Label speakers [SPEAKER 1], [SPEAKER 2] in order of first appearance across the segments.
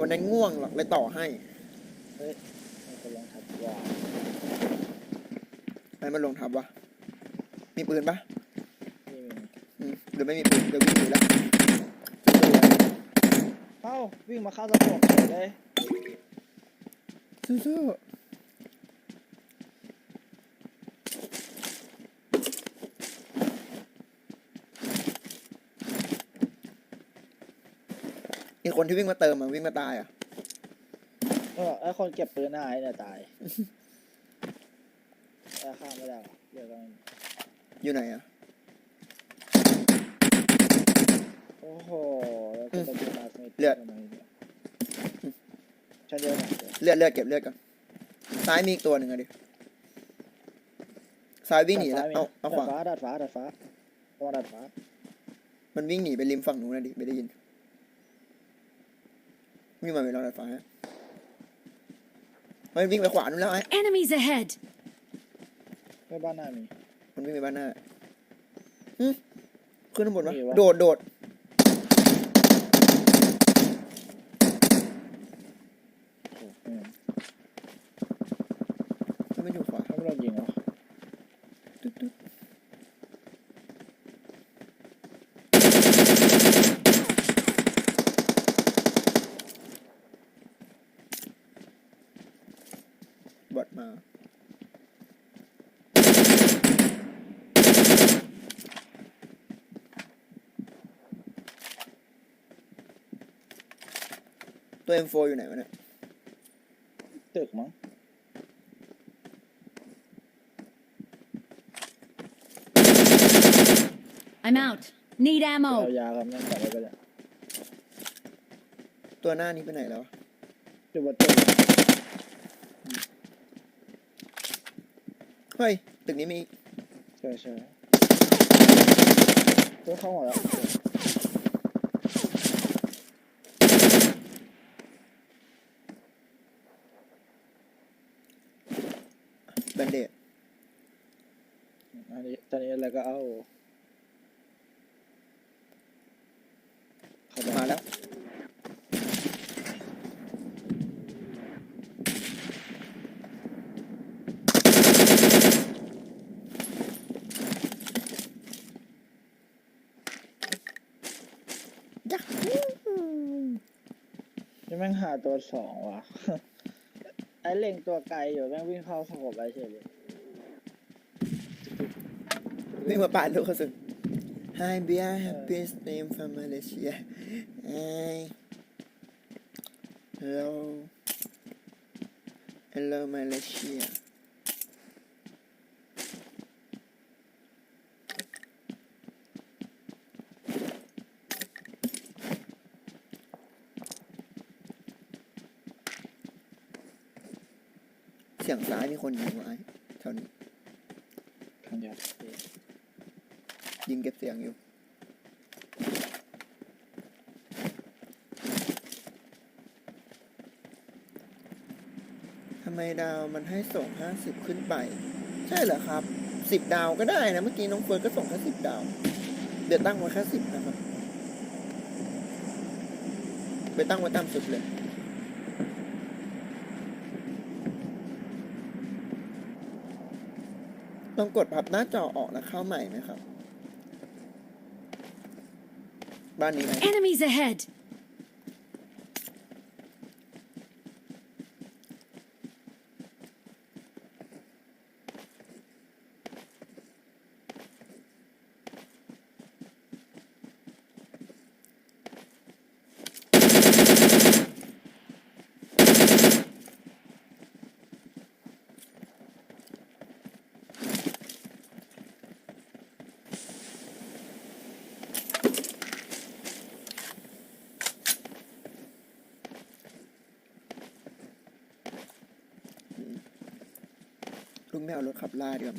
[SPEAKER 1] วันนั้นง่วงหรอกเลยต่อให้
[SPEAKER 2] เฮ้ยมันกำลังทับว่า
[SPEAKER 1] ไปมันลงทับวะมีปืนปะ
[SPEAKER 2] นี่มัน
[SPEAKER 1] อืมหรือไม่มีปืนเดี๋ยววิ่งหนีละ
[SPEAKER 2] เอ้าวิ่งมาเข้าตะปบเฉยเลย
[SPEAKER 1] สู้ๆ อีกคนที่วิ่งมาเติมอะวิ่งมาตายอะ
[SPEAKER 2] เออไอคนเก็บปืนหน้าไอ้เนี่ยตายไอ้ข้ามไม่ได้หรอเดี๋ยวกัน
[SPEAKER 1] อยู่ไหนอะ
[SPEAKER 2] โอ้โหแล้วก็จะเป็นมาสมิธ
[SPEAKER 1] เลือด
[SPEAKER 2] ทำไมเนี่ยชั้นเดียวหน่อยเดี๋ยว
[SPEAKER 1] เลือดเลือดเก็บเลือดก่อนซ้ายมีอีกตัวหนึ่งอะดิซ้ายวิ่งหนีแล้ว
[SPEAKER 2] ดด
[SPEAKER 1] เอาเอาขวา
[SPEAKER 2] ฟ้าดาดฟ้าดาดฟ้าต้องดาดฟ้า
[SPEAKER 1] มันวิ่งหนีไปริมฝั่งนู้นนะดิไม่ได้ยิน วิ่งมาไปรอดาดฟ้าฮะมันวิ่งไปขวานู้นแล้วไอ้
[SPEAKER 3] Enemies ahead!
[SPEAKER 2] ไม่บ้านหน้ามี
[SPEAKER 1] มันวิ่งไปบ้านหน้าหึขึ้นข้างบนวะ
[SPEAKER 2] มีวะ
[SPEAKER 1] โดดโดด
[SPEAKER 2] โอ้โหอืม
[SPEAKER 1] ถ้าไม่อยู่ขวา
[SPEAKER 2] ถ้าไม่โดนยิงเหรอ
[SPEAKER 1] ตึ๊ดตึ๊ดบอดมา ตัว M4 อยู่ไหนวะเนี่ย
[SPEAKER 2] ตึกมั้ง
[SPEAKER 3] I'm out. Need
[SPEAKER 2] เอา
[SPEAKER 3] ammo.
[SPEAKER 2] ยาครับนั่นกลับไปก็ได้
[SPEAKER 1] ตัวหน้านี้ไปไหนแล้ววะ
[SPEAKER 2] จุดบนตึก
[SPEAKER 1] เฮ้ยตึกนี้มีอีก
[SPEAKER 2] ใช่ใช่ตัวเข้าหมดแล้ว
[SPEAKER 1] แบนเดด
[SPEAKER 2] อันนี้ตอนนี้อะไรก็เอาเข้าไป
[SPEAKER 1] มาแล้วยักษ์
[SPEAKER 2] นี่แม่งหาตัวสองว่ะไอ้เล็งตัวไกลอยู่แม่งวิ่งเข้าสงบไปเฉยเลย
[SPEAKER 1] วิ่งมาปาดลูกกระสุน Hi we are happy stream from Malaysia Hi Hello Hello Malaysia เสียงซ้ายมีคนยิงไว้แถวนี้
[SPEAKER 2] ทางเดียว
[SPEAKER 1] ยิงเก็บเสียงอยู่ ทำไมดาวมันให้ส่งห้าสิบขึ้นไป ใช่เหรอครับสิบดาวก็ได้นะ เมื่อกี้น้องเฟิร์นก็ส่งแค่สิบดาว เดี๋ยวตั้งไว้แค่สิบนะครับ ไปตั้งไว้ตามสุดเลย ต้องกดพับหน้าจอออกแล้วเข้าใหม่ไหมครับ บ้านนี้ไหม
[SPEAKER 3] Enemies ahead!
[SPEAKER 1] ลุงไม่เอารถขับล่าดีกว่า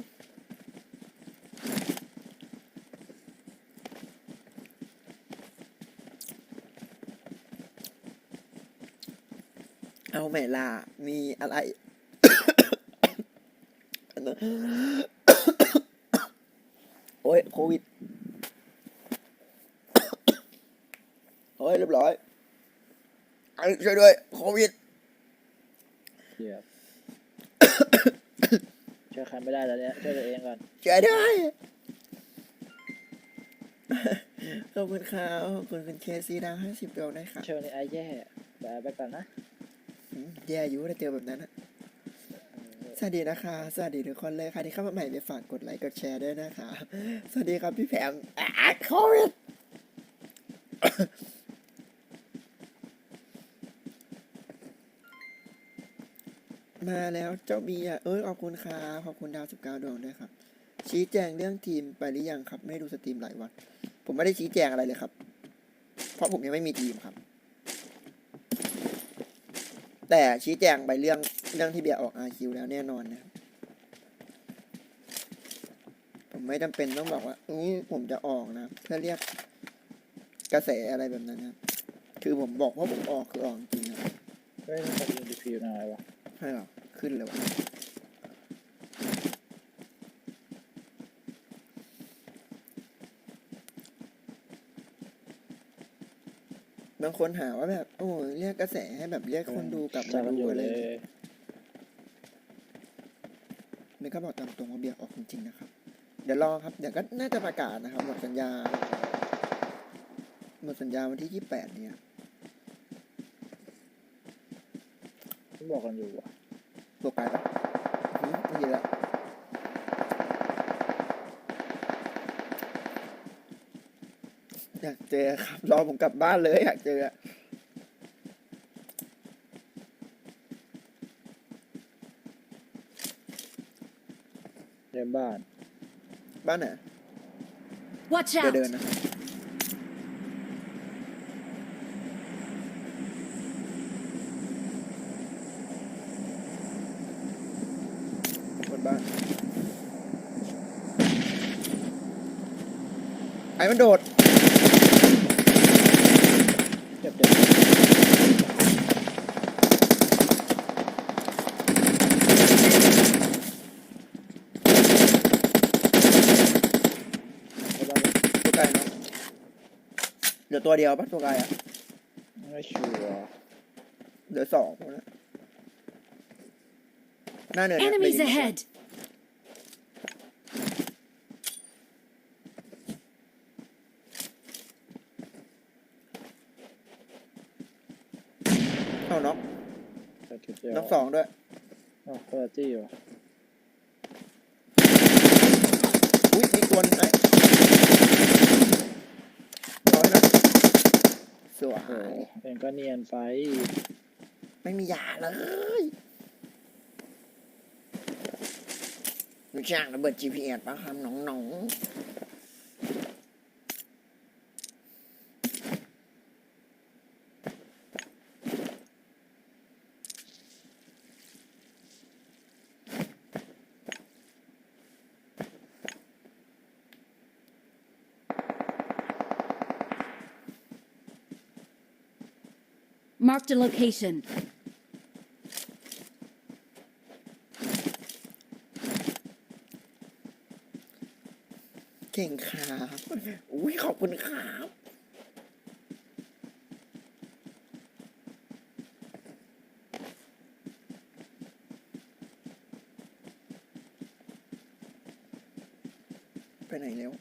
[SPEAKER 1] เอาแม่ล่ามีอะไรโอ้ยโควิดโอ้ยเรียบร้อยอช่วยด้วยโควิด
[SPEAKER 2] เหี้ ช่วยใครไม่ได้แล้วเนี่ยช่วยตัวเองก่อน
[SPEAKER 1] ช่วยด้วยขอบคุณครับขอบคุณคุณเคซีดาวห้าสิบดวงด้วยครับ
[SPEAKER 2] ช่วงนี้ไอ้แย่ไปไปก่อนนะ
[SPEAKER 1] อืมแย่อยู่ถ้าเจอแบบนั้นอะสวัสดีนะคะ สวัสดีทุกคนเลยค่ะที่เข้ามาใหม่ไปฝากกดไลค์กดแชร์ด้วยนะคะ สวัสดีครับพี่แผงอะโควิด มาแล้วเจ้าเบียร์เอ้ยขอบคุณครับขอบคุณดาวสิบเก้าดวงด้วยครับ ชี้แจงเรื่องทีมไปหรือยังครับ ไม่ดูสตรีมหลายวัน ผมไม่ได้ชี้แจงอะไรเลยครับ เพราะผมยังไม่มีทีมครับ แต่ชี้แจงไปเรื่องเรื่องที่เบียร์ออกอาคิวแล้วแน่นอนนะครับผมไม่จำเป็นต้องบอกว่าอุ้ยผมจะออกนะ เพื่อเรียกกระแสอะไรแบบนั้นนะคือผมบอกว่าผมออกคือออกจริงครับ
[SPEAKER 2] เฮ้ยมันยิงดีฟิวหน่อยวะ
[SPEAKER 1] ใช่หรอ ขึ้นเลยวะบางคนหาว่าแบบ โอ้ยเรียกกระแสให้แบบเรียกคนดูกลับ
[SPEAKER 2] จั
[SPEAKER 1] มา
[SPEAKER 2] บกันอ
[SPEAKER 1] ดู
[SPEAKER 2] ยู่
[SPEAKER 1] อะไร
[SPEAKER 2] เล
[SPEAKER 1] อย่างเงี้ย
[SPEAKER 2] ย
[SPEAKER 1] นี่ก็บอกตามตรงว่าเบียร์ออกจริงๆนะครับ เดี๋ยวรอครับ เดี๋ยวก็น่าจะประกาศนะครับหมดสัญญาหมดสัญญาวันที่ยี่แปดเนี่ย
[SPEAKER 2] บอกกันอยู่วะ
[SPEAKER 1] บวกไปปะอื้อหือไม่ยินละอยากเจอครับรอผมกลับบ้านเลยอยากเจอ
[SPEAKER 2] เดินบ้าน
[SPEAKER 1] บ้านไหน
[SPEAKER 3] Watch
[SPEAKER 1] เดี๋ยว
[SPEAKER 3] out!
[SPEAKER 1] เดินนะบนบ้าน ไอ้ มันโดด
[SPEAKER 2] เจ็บเจ็บไปบ้านเลย
[SPEAKER 1] ตัวไกลเนาะเหลือตัวเดียวปะตัวไกลอะ
[SPEAKER 2] ไม่ชัวร์
[SPEAKER 1] เหลือสองคนละหน้าเนินนะได้
[SPEAKER 3] Enemies
[SPEAKER 1] ยินเสียง
[SPEAKER 3] ahead!
[SPEAKER 1] เอาน็อก
[SPEAKER 2] ไปจุดเดียว
[SPEAKER 1] น็อกสองด้วย
[SPEAKER 2] อ๋อคนละที่วะ
[SPEAKER 1] อุ้ยมีตัวหนึงไอ้ร้อยนะสว
[SPEAKER 2] โอ้
[SPEAKER 1] ย
[SPEAKER 2] เองก็เนียนไป
[SPEAKER 1] ไม่มียาเลยรู้จักระเบิด GPS ป่ะครับน้องๆ
[SPEAKER 3] Marked a location.
[SPEAKER 1] เก่งครับอุ้ยขอบคุณครับ ไปไหนแล้ว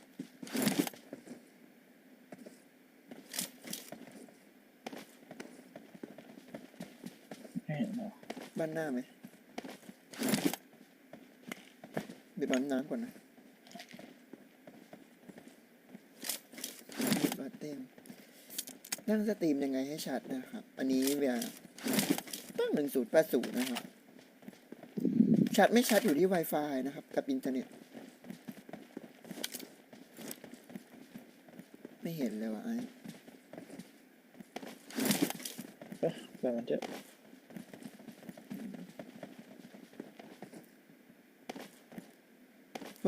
[SPEAKER 2] ไม่เห็นเหรอ
[SPEAKER 1] บ้านหน้าไหมเดี๋ยวบ้านน้ำก่อนนะบาเต็มนั่งสตรีมยังไงให้ชัดนะครับ อันนี้เวียตั้งหนึ่งศูนย์แปดศูนย์นะครับ ชัดไม่ชัดอยู่ที่ Wi-Fi นะครับ กับอินเทอร์เน็ต ไม่เห็นเลยว่ะไอ้
[SPEAKER 2] เอ๊ะแบบมัน
[SPEAKER 1] เฮ้ยไ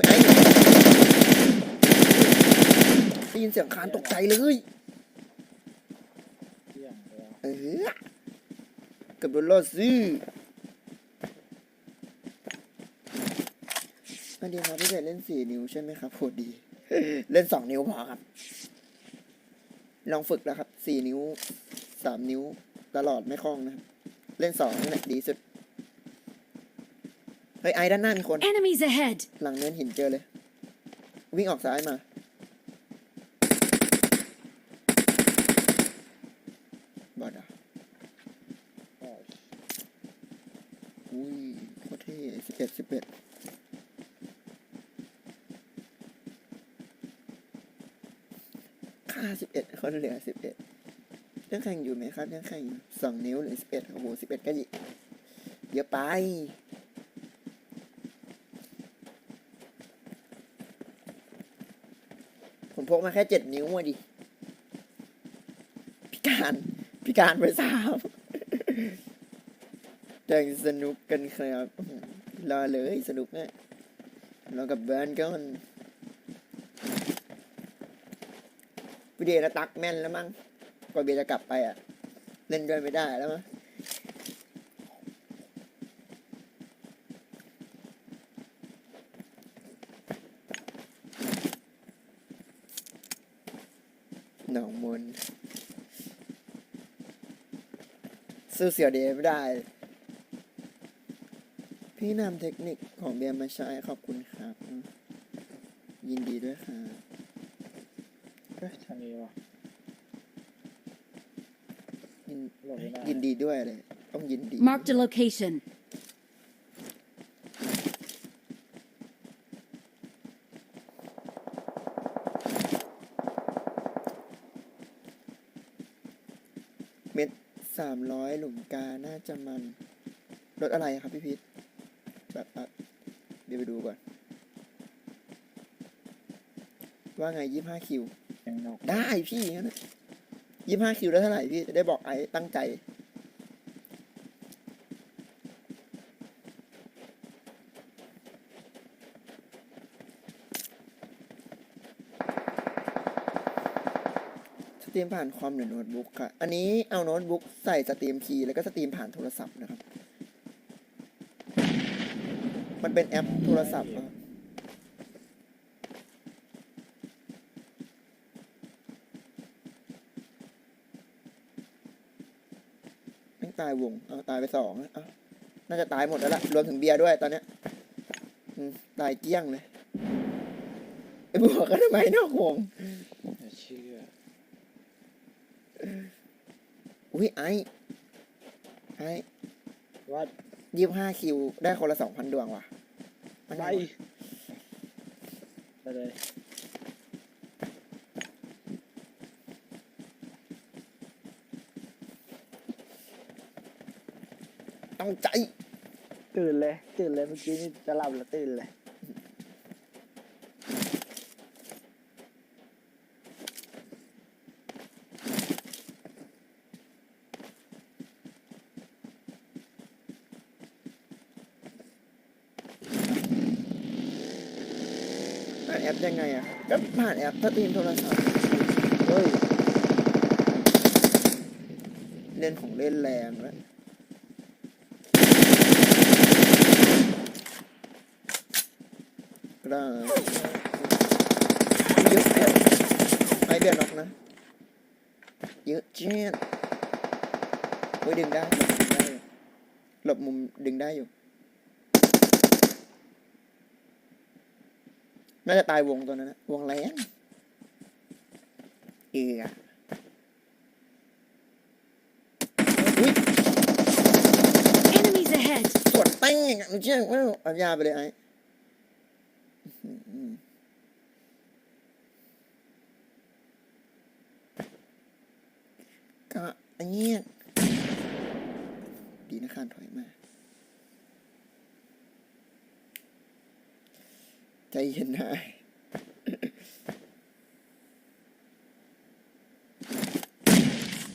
[SPEAKER 1] ได้ยินเสียงคานตกใจเลย
[SPEAKER 2] เที่ยงเลยวะ
[SPEAKER 1] เออเกับโดนล่อซื้ออัสดีครับพี่เบสเล่นสี่นิ้วใช่ไหมครับโหดดี เล่นสองนิ้วพอครับ ลองฝึกแล้วครับสี่นิ้วสามนิ้วตลอดไม่คล่องนะครับ เล่นสองนี่แหละดีสุด เฮ้ยไอ้ด้านหน้ามีคน
[SPEAKER 3] Enemies ahead!
[SPEAKER 1] หลังเนินหินเจอเลย วิ่งออกซ้ายมา บอดอะ
[SPEAKER 2] โอ้ย
[SPEAKER 1] อุ้ยโคตรเท่สิบเอ็ดสิบเอ็ดค่าสิบเอ็ดคนเหลือสิบเอ็ดยังแข่งอยู่ไหมครับยังแข่งอยู่สองนิ้วเหรือสิบเอ็ดโอ้โหสิบเอ็ดก็เยอะไป ผมพกมาแค่เจ็ดนิ้วมาดิ พิการพิการไปสามแต่งสนุกกันครับรอเลยสนุกเนี่ยรอกับเบิร์นก่อนวิเดีโอนะตักแม่นแล้วมั้งกว่าเบียจะกลับไปอะ เล่นด้วยไม่ได้แล้วมั้ง หนองมนสู้เสียวเดย์ไม่ได้ พี่นำเทคนิคของเบียร์มาใช้ขอบคุณครับ ยินดีด้วยครับ
[SPEAKER 2] เฮ้ยทางนี้วะ
[SPEAKER 1] ยิน
[SPEAKER 2] หลบไม่ได้
[SPEAKER 1] ยินดีด้วยเลย ต้องยินดี
[SPEAKER 3] Marked a location.
[SPEAKER 1] เม็ด สามร้อยหลุมกา น่าจะมันรถอะไรครับพี่พิษแบบแบบเดี๋ยวไปดูก่อน ว่าไงยี่ห้าคิว
[SPEAKER 2] ยังนอก
[SPEAKER 1] ได้พี่งั้นยี่ห้าคิวแล้วเท่าไหร่พี่จะได้บอกไอ้ตั้งใจ ตรีมผ่านคอมหรือโน้ตบุ๊กค่ะ อันนี้เอาโน้ตบุ๊กใส่สตรีมคีย์แล้วก็สตรีมผ่านโทรศัพท์นะครับ มันเป็นแอปโทรศัพท์อะครับแม่ตายวง เอาตายไปสองแล้วเอาน่าจะตายหมดแล้วล่ะ รวมถึงเบียร์ด้วยตอนเนี้ยตายเกี้ยงเลยไอ้บวกกันทำไมนอกวง
[SPEAKER 2] อย่าเชื่อ
[SPEAKER 1] อุ้ยไอ้ไอ้
[SPEAKER 2] วัด
[SPEAKER 1] ยี่ห้าคิว ได้คนละสองพันดวงว่ะมัน
[SPEAKER 2] ไป
[SPEAKER 1] ไงวะ
[SPEAKER 2] ไปเลย
[SPEAKER 1] ต้องใจ
[SPEAKER 2] ตื่นเลย ตื่นเลยเมื่อกี้นี่จะหลับแล้วตื่นเลย
[SPEAKER 1] ผ่านแอป ยังไงอะก็ผ่านแอปถ้าตีมโทรศัพท์เฮ้ยเล่นของเล่นแรงแล้วกระเยอะแยะไอเบียน็อกนะ เยอะเจ๊ดเฮ้ยดึงได้ หลบมุมดึงได้อยู่ น่าจะตายวงตัวนั้นนะวงแรงเอืออุ้ย
[SPEAKER 3] Enemies ahead!
[SPEAKER 1] สวนเต้งอะรู้เชื่อว่าเอายาไปเลยไอ้อื้อหือก็อันเนี้ยดีนะคานถอยมา ใจ เย็นนะ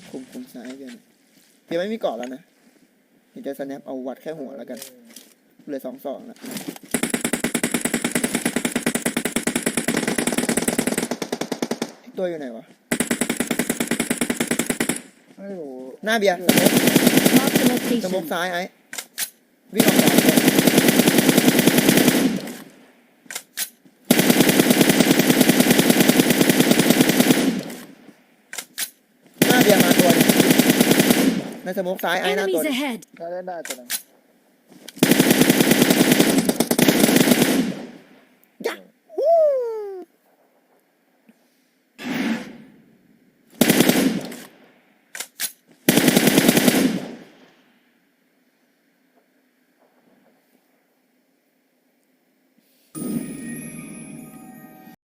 [SPEAKER 1] คุมคุมซ้ายกันเดี๋ยวไม่มีเกาะแล้วนะเดี๋ยวจะสแนปเอาวัดแค่หัวแล้วกันเหลือสองสองแล้วอีกตัวอยู่ไหนวะ
[SPEAKER 2] ไม่รู้
[SPEAKER 1] หน้าเบียร์สโมก
[SPEAKER 3] Marked a
[SPEAKER 1] สโมก
[SPEAKER 3] location.
[SPEAKER 1] ซ้ายไอ้วิ่งออกขวาเลยหน้าเบียร์มาตัวหนึงน่า ในสโมกซ้ายไอ้หน้าตัว
[SPEAKER 3] Enemies
[SPEAKER 1] หนึ่ง
[SPEAKER 3] ahead!
[SPEAKER 2] ก็เล่นได้ตัวหนึง